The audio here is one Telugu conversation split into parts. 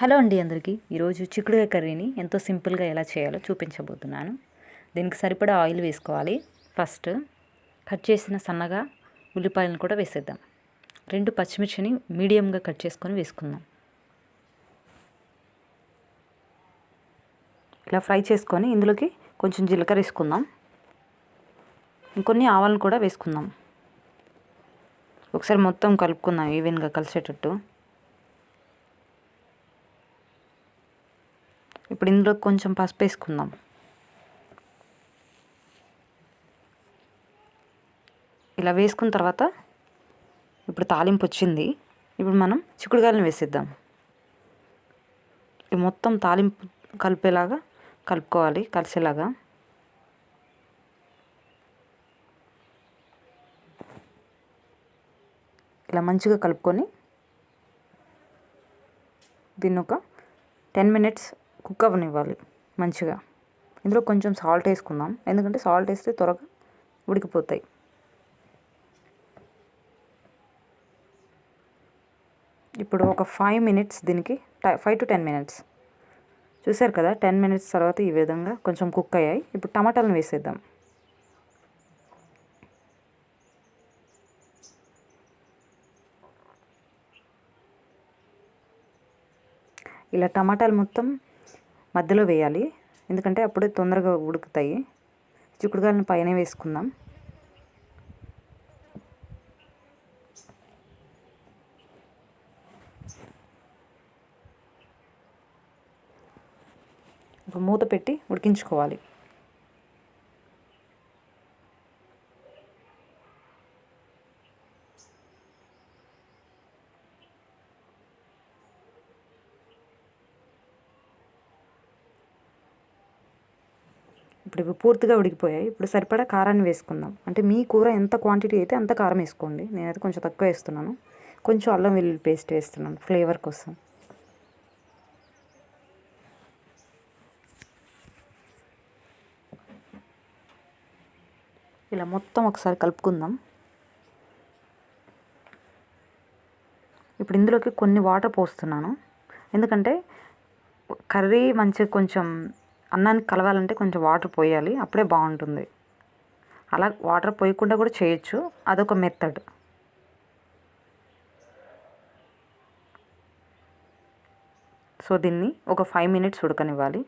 హలో అండి అందరికీ. ఈరోజు చిక్కుడుకాయ కర్రీని ఎంతో సింపుల్గా ఎలా చేయాలో చూపించబోతున్నాను. దీనికి సరిపడా ఆయిల్ వేసుకోవాలి. ఫస్ట్ కట్ చేసిన సన్నగా ఉల్లిపాయలను కూడా వేసేద్దాం. రెండు పచ్చిమిర్చిని మీడియంగా కట్ చేసుకొని వేసుకుందాం. ఇలా ఫ్రై చేసుకొని ఇందులోకి కొంచెం జీలకర్ర వేసుకుందాం. ఇంకొన్ని ఆవాలను కూడా వేసుకుందాం. ఒకసారి మొత్తం కలుపుకుందాం ఈవెన్గా కలిసేటట్టు. ఇప్పుడు ఇందులో కొంచెం పసుపు వేసుకుందాం. ఇలా వేసుకున్న తర్వాత ఇప్పుడు తాలింపు వచ్చింది. ఇప్పుడు మనం చిక్కుడుగాయలను వేసేద్దాం. ఇది మొత్తం తాలింపు కలిపేలాగా కలుపుకోవాలి కలిసేలాగా. ఇలా మంచిగా కలుపుకొని దీన్ని ఒక టెన్ మినిట్స్ కుక్ అవ్వనివ్వాలి మంచిగా. ఇందులో కొంచెం సాల్ట్ వేసుకుందాం. ఎందుకంటే సాల్ట్ వేస్తే త్వరగా ఉడికిపోతాయి. ఇప్పుడు ఒక ఫైవ్ మినిట్స్ దీనికి ఫైవ్ టు టెన్ మినిట్స్ చూసారు కదా టెన్ మినిట్స్ తర్వాత ఈ విధంగా కొంచెం కుక్ అయ్యాయి. ఇప్పుడు టమాటాలను వేసేద్దాం. ఇలా టమాటాలు మొత్తం మధ్యలో వేయాలి. ఎందుకంటే అప్పుడే తొందరగా ఉడుకుతాయి. చిక్కుడుకాయలను పైన వేసుకుందాం. ఇప్పుడు మూత పెట్టి ఉడికించుకోవాలి. ఇప్పుడు ఇవి పూర్తిగా ఉడికిపోయాయి. ఇప్పుడు సరిపడా కారాన్ని వేసుకుందాం. అంటే మీ కూర ఎంత క్వాంటిటీ అయితే అంత కారం వేసుకోండి. నేనైతే కొంచెం తక్కువ వేస్తున్నాను. కొంచెం అల్లం వెల్లుల్లి పేస్ట్ వేస్తున్నాను ఫ్లేవర్ కోసం. ఇలా మొత్తం ఒకసారి కలుపుకుందాం. ఇప్పుడు ఇందులోకి కొన్ని వాటర్ పోస్తున్నాను. ఎందుకంటే కర్రీ మంచిగా కొంచెం అన్నానికి కలవాలంటే కొంచెం వాటర్ పోయాలి అప్పుడే బాగుంటుంది. అలా వాటర్ పోయకుండా కూడా చేయొచ్చు అదొక మెథడ్ సో దీన్ని ఒక ఫైవ్ మినిట్స్ ఉడకనివ్వాలి.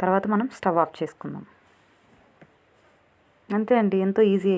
తర్వాత మనం స్టవ్ ఆఫ్ చేసుకుందాం. అంతే అండి ఎంతో ఈజీ